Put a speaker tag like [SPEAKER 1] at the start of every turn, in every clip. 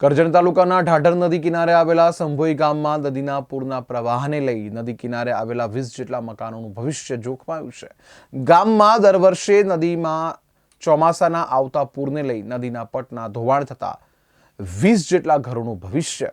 [SPEAKER 1] કરજણ તાલુકાના ઢાઢર નદી કિનારે આવેલા સંભોઈ ગામમાં નદીના પૂરના પ્રવાહને લઈ નદી કિનારે આવેલા વીસ જેટલા મકાનોનું ભવિષ્ય જોખમાયું છે. ગામમાં દર વર્ષે નદીમાં ચોમાસાના આવતા પૂરને લઈ નદીના પટના ધોવાણ થતા વીસ જેટલા ઘરોનું ભવિષ્ય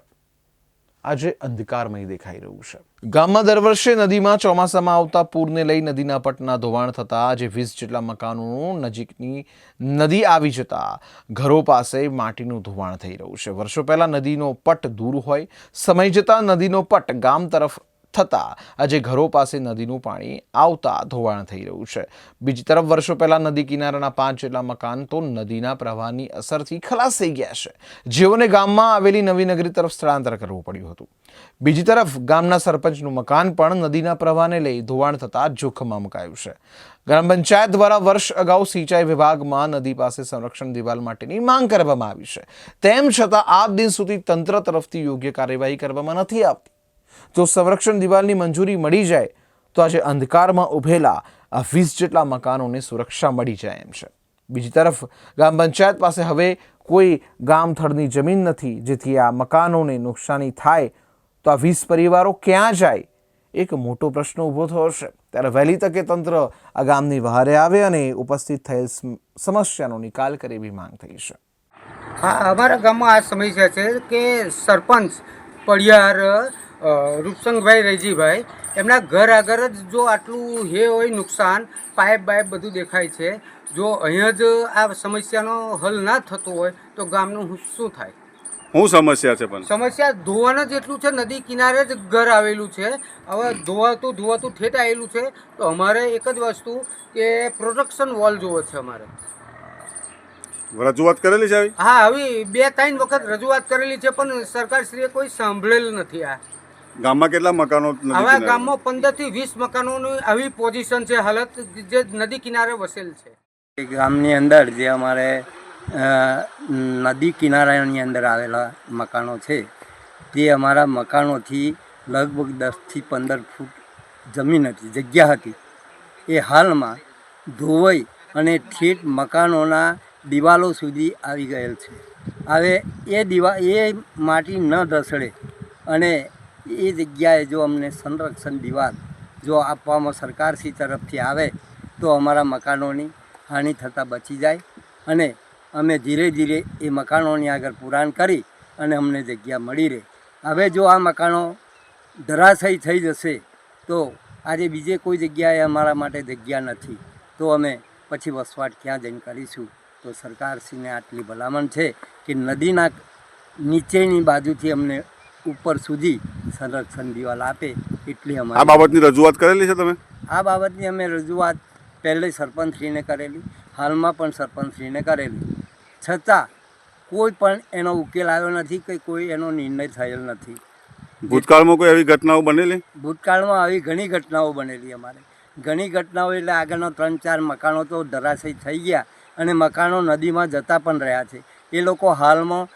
[SPEAKER 1] આજે અંધકારમય દેખાઈ રહ્યું છે. ગામમાં દર વર્ષે નદીમાં ચોમાસામાં આવતા પૂરને લઈ નદીના પટના ધોવાણ થતા આજે વીસ જેટલા મકાનો નજીકની નદી આવી જતા ઘરો પાસે માટીનું ધોવાણ થઈ રહ્યું છે. વર્ષો પહેલા નદીનો પટ દૂર હોય, સમય જતા નદીનો પટ ગામ તરફ થતા આજે ઘરો પાસે નદીનું પાણી આવતા ધોવાણ થઈ રહ્યું છે. બીજી તરફ વર્ષો પહેલાં નદી કિનારાના પાંચ જેટલા મકાન તો નદીના પ્રવાહની અસરથી ખલાસ થઈ ગયા છે. જેઓને ગામમાં આવેલી નવી નગરી તરફ સ્થળાંતર કરવું પડ્યું હતું. બીજી તરફ ગામના સરપંચનું મકાન પણ નદીના પ્રવાહને લઈ ધોવાણ થતાં જોખમમાં મુકાયું છે. ગ્રામ પંચાયત દ્વારા વર્ષ અગાઉ સિંચાઈ વિભાગમાં નદી પાસે સંરક્ષણ દિવાલ માટેની માંગ કરવામાં આવી છે. તેમ છતાં આજ દિન સુધી તંત્ર તરફથી યોગ્ય કાર્યવાહી કરવામાં નથી આવતી. જો સંરક્ષણ દિવાલની મંજૂરી મળી જાય, તો આજે અંધકારમાં ઉભેલા આ વીસ જેટલા મકાનોને સુરક્ષા મળી જાય એમ છે. બીજી તરફ, ગ્રામ પંચાયત પાસે હવે કોઈ ગામ થડની જમીન નથી, જેથી આ મકાનોને નુકસાની થાય, તો આ વીસ પરિવારો ક્યાં જાય? એક મોટો પ્રશ્ન ઊભો થયો છે ત્યારે વહેલી તકે તંત્ર આ ગામની વહારે આવે અને ઉપસ્થિત થયેલ સમસ્યાનો નિકાલ કરે એવી માંગ થઈ છે.
[SPEAKER 2] હા, અમારા ગામમાં આ સમસ્યા છે કે સરપંચ, પડિયાર રૂપસંગભાઈ રૈજીભાઈ એમના ઘર આગળ જ જો આટલું હે હોય નુકસાન પાઇપ બાઇપ બધું દેખાય છે જો અહીંયા જ આ સમસ્યાનો હલ ના થતો હોય તો ગામનું શું થાય?
[SPEAKER 3] શું સમસ્યા છે પણ.
[SPEAKER 2] સમસ્યા ધોવાના જ એટલું છે નદી કિનારે જ ઘર આવેલું છે હવે ધોવાતું ધોવાતું ઠેઠ આવેલું છે તો અમારે એક જ વસ્તુ કે પ્રોટેક્શન વોલ જોવો છે અમારે.
[SPEAKER 3] રજૂઆત કરેલી છે
[SPEAKER 2] હા હવે બે ત્રણ વખત રજૂઆત કરેલી છે પણ સરકારશ્રીએ કોઈ સાંભળેલ નથી આ.
[SPEAKER 3] ગામમાં કેટલા મકાનો હવે
[SPEAKER 2] ગામમાં પંદરથી વીસ મકાનોની આવી પોઝિશન છે હાલત જે નદી કિનારે વસેલ છે.
[SPEAKER 4] એ ગામની અંદર જે અમારે નદી કિનારાની અંદર આવેલા મકાનો છે તે અમારા મકાનોથી લગભગ દસથી પંદર ફૂટ જમીન હતી જગ્યા હતી. એ હાલમાં ધોવાઈ અને ઠેઠ મકાનોના દિવાલો સુધી આવી ગયેલ છે. હવે એ દિવા એ માટી ન ધસડે અને એ જગ્યાએ જો અમને સંરક્ષણ દિવાલ જો આપવામાં સરકારશ્રી તરફથી આવે, તો અમારા મકાનોની હાનિ થતાં બચી જાય અને અમે ધીરે ધીરે એ મકાનોની આગળ પુરાણ કરી અને અમને જગ્યા મળી રહે. હવે જો આ મકાનો ધરાશયી થઈ જશે, તો આજે બીજે કોઈ જગ્યાએ અમારા માટે જગ્યા નથી, તો અમે પછી વસવાટ ક્યાં જઈને કરીશું? તો સરકારશ્રીને આટલી ભલામણ છે કે નદીના નીચેની બાજુથી અમને ઉપર સુધી સંરક્ષણ દિવાલ આપે એટલી
[SPEAKER 3] આ બાબતની રજૂઆત કરેલી છે તમે?
[SPEAKER 4] આ બાબતની અમે રજૂઆત પહેલે સરપંચશ્રીને કરેલી હાલમાં પણ સરપંચશ્રીને કરેલી. છતાં કોઈ પણ એનો ઉકેલ આવ્યો નથી કે કોઈ એનો નિર્ણય થયેલ નથી.
[SPEAKER 3] ભૂતકાળમાં કોઈ એવી ઘટનાઓ બનેલી?
[SPEAKER 4] ભૂતકાળમાં આવી ઘણી ઘટનાઓ બનેલી અમારે. ઘણી ઘટનાઓ એટલે આગળના ત્રણ ચાર મકાનો તો ધરાશય થઈ ગયા અને મકાનો નદીમાં જતા પણ રહ્યા છે. એ લોકો હાલમાં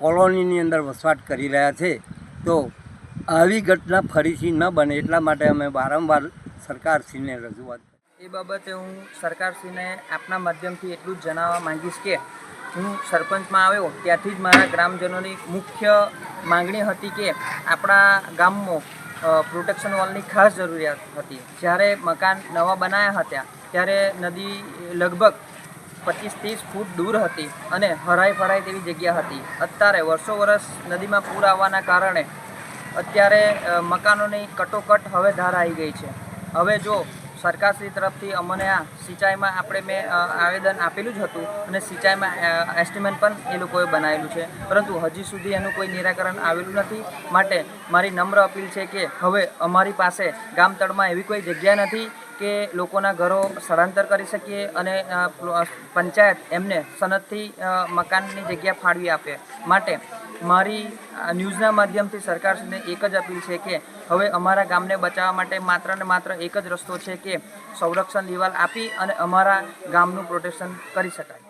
[SPEAKER 4] કોલોનીની અંદર વસવાટ કરી રહ્યા છે, તો આવી ઘટના ફરીથી ન બને એટલા માટે અમે વારંવાર સરકારશ્રીને રજૂઆત
[SPEAKER 5] એ બાબતે હું સરકારશ્રીને આપના માધ્યમથી એટલું જ જણાવવા માંગીશ કે હું સરપંચમાં આવ્યો ત્યારથી જ મારા ગ્રામજનોની મુખ્ય માંગણી હતી કે આપણા ગામમાં પ્રોટેક્શન વોલની ખાસ જરૂરિયાત હતી. જ્યારે મકાન નવા બનાવ્યા હતા, ત્યારે નદી લગભગ પચીસ ત્રીસ ફૂટ દૂર હતી અને હરાઈ ફરાય તેવી જગ્યા હતી. અત્યારે વર્ષો વર્ષ નદીમાં પૂર આવવાના કારણે અત્યારે મકાનોની કટોકટ હવે ધાર આવી ગઈ છે. હવે જો સરકારશ્રી તરફથી અમને આ સિંચાઈમાં આપણે મેં આવેદન આપેલું જ હતું અને સિંચાઈમાં એસ્ટિમેટ પણ એ લોકોએ બનાવેલું છે. પરંતુ હજી સુધી એનું કોઈ નિરાકરણ આવેલું નથી. માટે મારી નમ્ર અપીલ છે કે હવે અમારી પાસે ગામતળમાં એવી કોઈ જગ્યા નથી કે લોકોના ઘરો સ્થળાંતર કરી શકીએ અને પંચાયત એમને સનદથી મકાનની જગ્યા ફાળવી આપે. માટે મારી ન્યૂઝના માધ્યમથી સરકારશ્રીને એક જ અપીલ છે કે, હવે અમારા ગામને બચાવવા માટે માત્ર ને માત્ર એક જ રસ્તો છે કે, સંરક્ષણ દિવાલ આપી અને અમારા ગામનું પ્રોટેક્શન કરી શકાય.